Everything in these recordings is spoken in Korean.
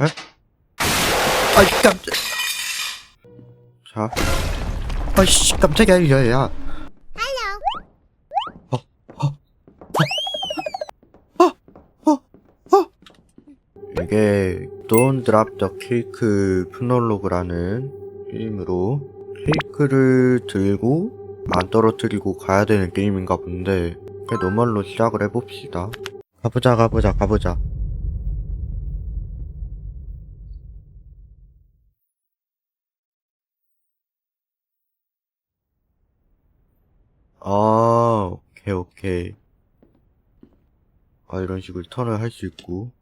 에? 아이 깜짝 자. 아이씨 깜짝이야 야야 어, 어, 어, 어, 어. 이게 Don't Drop the Cake 프롤로그라는 게임으로 케이크를 들고 안 떨어뜨리고 가야 되는 게임인가 본데 그냥 노멀로 시작을 해봅시다. 가보자 가보자 가보자 아 오케이 오케이. 아 이런 식으로 턴을 할 수 있고.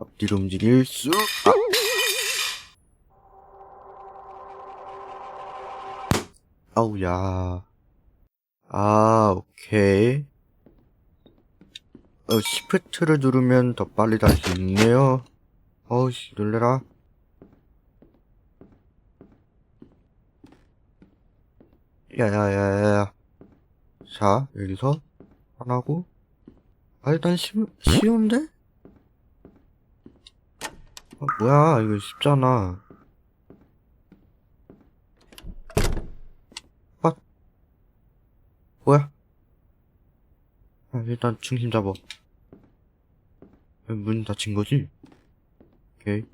앞뒤로 움직일 수 아. 아우야. 아 오케이. 어 시프트를 누르면 더 빨리 달 수 있네요. 어우씨 놀래라. 야야야야야 자 여기서 하나고. 아 일단 쉬, 쉬운데? 아 뭐야 이거 쉽잖아. 아 뭐야? 아, 일단 중심 잡아. 문 닫힌 거지? 오케이.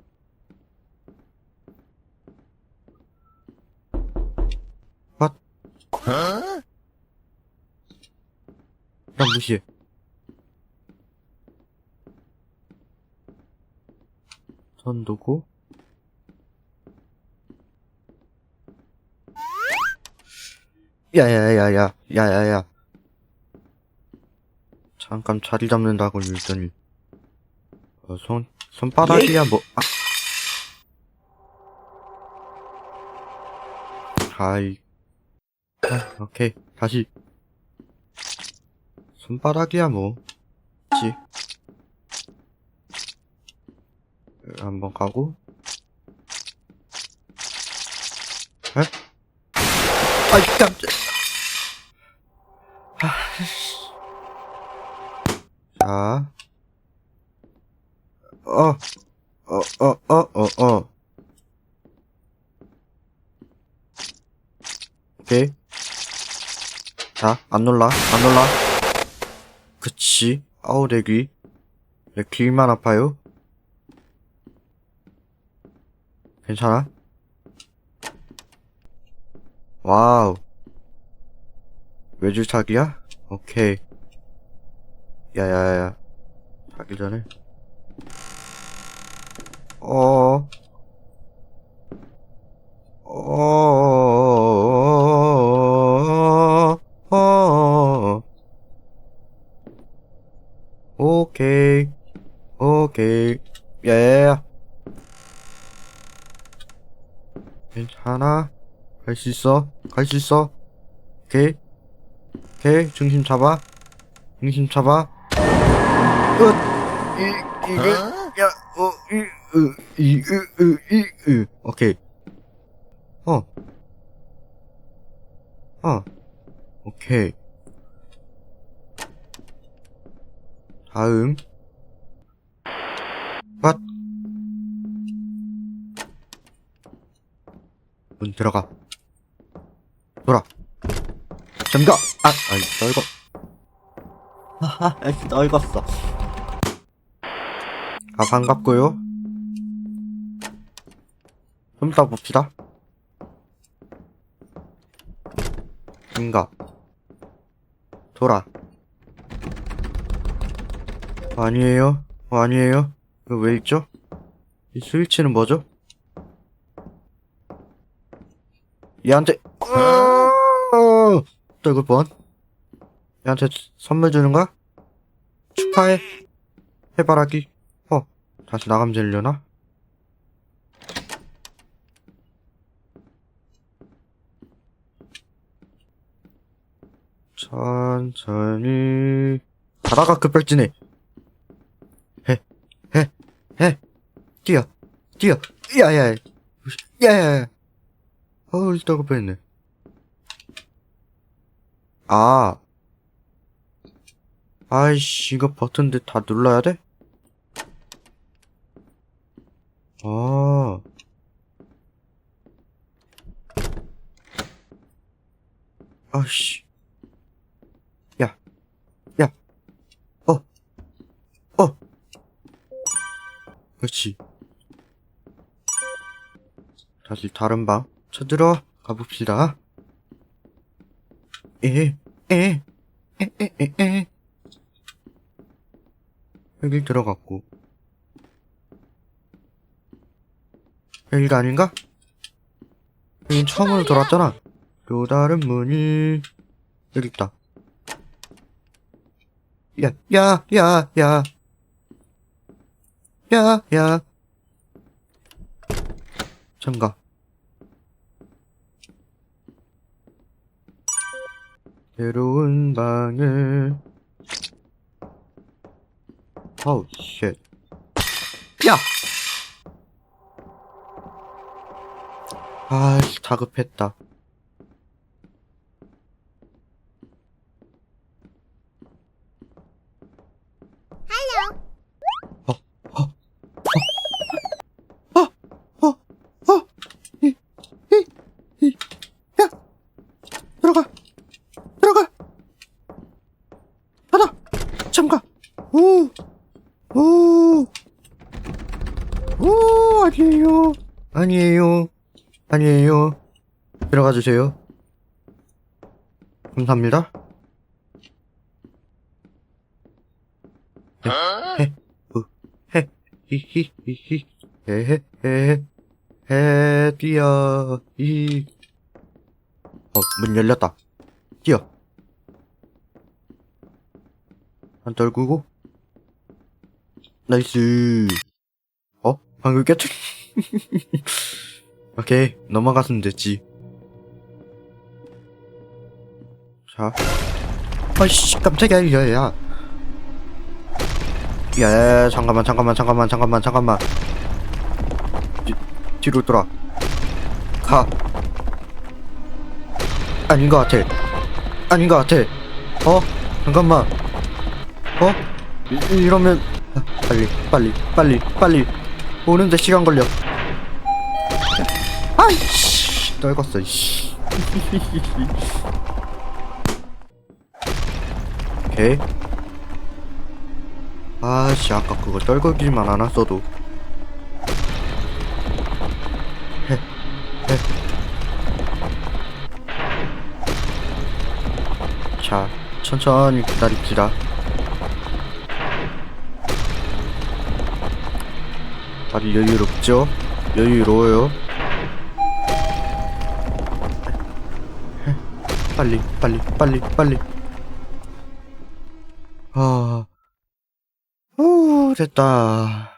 아 난 무시해. 선 두고. 야야야야, 야야야. 잠깐 자리 잡는다고 일더니. 어, 손, 손바닥이야, 뭐, 아. 아이. 아, 오케이. 다시. 손바닥이야 뭐. 지. 한번 가고. 에? 아이 깜짝. 아이씨. 자. 어. 어, 어, 어, 어, 어. 오케이. 자, 안 놀라, 안 놀라. 그치. 아우, 내 귀. 내 귀만 아파요. 괜찮아? 와우. 외줄타기야? 오케이. 야야야. 자기 전에. 어. 어. 어. 오케이. 오케이. 예. 괜찮아. 갈 수 있어. 갈 수 있어. 오케이. 오케이. 중심 잡아. 중심 잡아. 으, 이, 이게, 야, 어, 이, 으, 이, 으, 으, 이, 으. 오케이. 어. 어. 오케이. 다음. 왓. 문 들어가. 돌아. 잠가! 아, 아이, 떨고. 하하, 아이, 떨궜어. 아, 반갑고요. 좀 이따 봅시다. 잠가. 돌아. 아니에요. 아니에요. 이거 왜 있죠? 이 스위치는 뭐죠? 얘한테 어! 떨굴 뻔. 얘한테 선물 주는 거야? 축하해. 해바라기. 어, 다시 나가면 되려나? 천천히 가다가 급발진해. 해, 해, 해, 뛰어, 뛰어, 야야, 야야. 어우, 떨굴 뻔했네. 아. 아이씨, 이거 버튼들 다 눌러야 돼? 아. 아씨. 야. 야. 어. 어. 그렇지. 다시 다른 방 찾으러 가봅시다. 에, 에, 에, 에, 에, 에. 여기 들어갔고. 여기가 아닌가? 여긴 처음으로 돌았잖아. 또 다른 문이 여기 있다. 야, 야, 야, 야. 야, 야. 참가. 새로운 방을. 어우, 쉣. 야! 아이씨, 다급했다. 어, 어, 어, 어, 어, 어, 이, 이, 이, 야, 들어가, 들어가, 하나, 참가, 오, 오, 오, 아니에요, 아니에요, 아니에요, 들어가 주세요. 감사합니다. 해, 우, 해, 히히, 히히, 헤 헤, 헤헤, 해, 뛰어, 이. 어, 문 열렸다. 뛰어. 안 떨구고. 나이스. 어? 방금 깨뜨리. 오케이, 넘어갔으면 됐지. 자. 아이씨, 깜짝이야, 야, 야. 야, 잠깐만, 잠깐만, 잠깐만, 잠깐만, 잠깐만. 뒤, 뒤로 돌아. 가. 아닌 것 같아. 아닌 것 같아. 어? 잠깐만. 어? 이, 이러면 아, 빨리, 빨리, 빨리, 빨리. 오는데 시간 걸려. 아이씨, 떨궜어, 이씨. 오케이. 아씨 아까 그거 떨구기만 안 왔어도 헤, 헤. 자 천천히 기다립시다 다리 여유롭죠? 여유로워요 빨리 빨리 빨리 빨리 아 오, 됐다.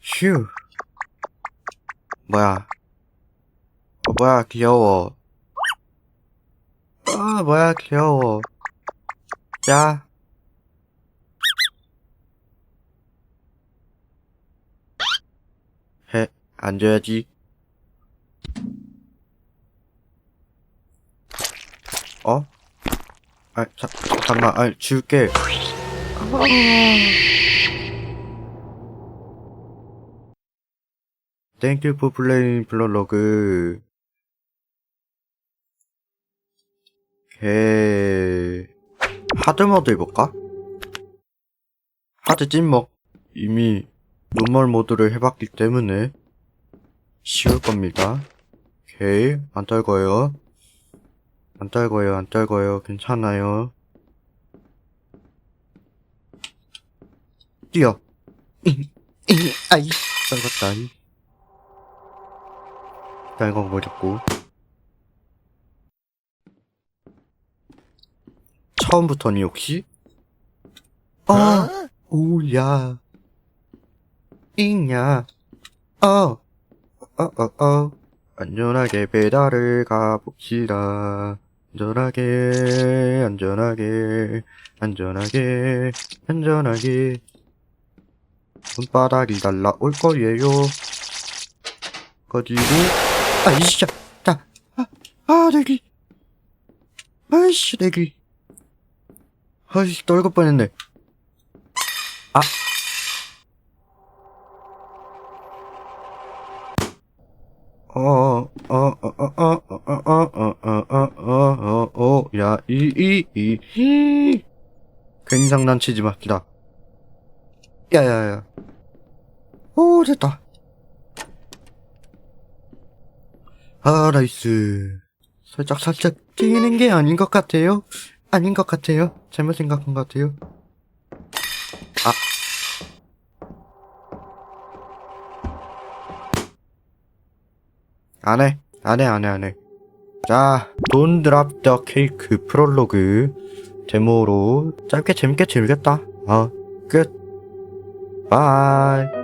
휴. 뭐야. 어, 뭐야, 귀여워. 아, 뭐야, 귀여워. 자. 해, 앉아야지. 어? 아, 자, 잠깐만, 아, 지울게. You for playing 블러로그. 개, 하드 모드 해볼까? 하드 찐먹. 이미 노멀 모드를 해봤기 때문에 쉬울 겁니다. 오케이, 안 떨고요. 안 떨고요, 안 떨고요. 괜찮아요. 뛰어. 아이, 떨궜다. 이. 떨궈버렸고. 처음부터니, 혹시? 아, 오 야. 있냐. 어, 어, 어, 어. 안전하게 배달을 가봅시다. 안전하게, 안전하게, 안전하게, 안전하게. 손바닥이 날라올 거예요. 가지고, 아 이씨, 자, 아, 아, 내기. 아이씨, 내기. 아이씨, 떨굴 뻔했네. 어, 어, 어, 어, 어, 어, 어, 어, 어, 어, 어, 어, 어, 어, 이, 히. 괜히 장난치지 마, 기다. 야, 야, 야. 오, 됐다. 아, 나이스. 살짝, 살짝 뛰는 게 아닌 것 같아요. 아닌 것 같아요. 잘못 생각한 것 같아요. 안 해. 안 해, 안 해, 안 해. 자, 돈 드랍 더 케이크 프롤로그 데모로 짧게 재밌게 즐겼다. 어, 끝. 바이.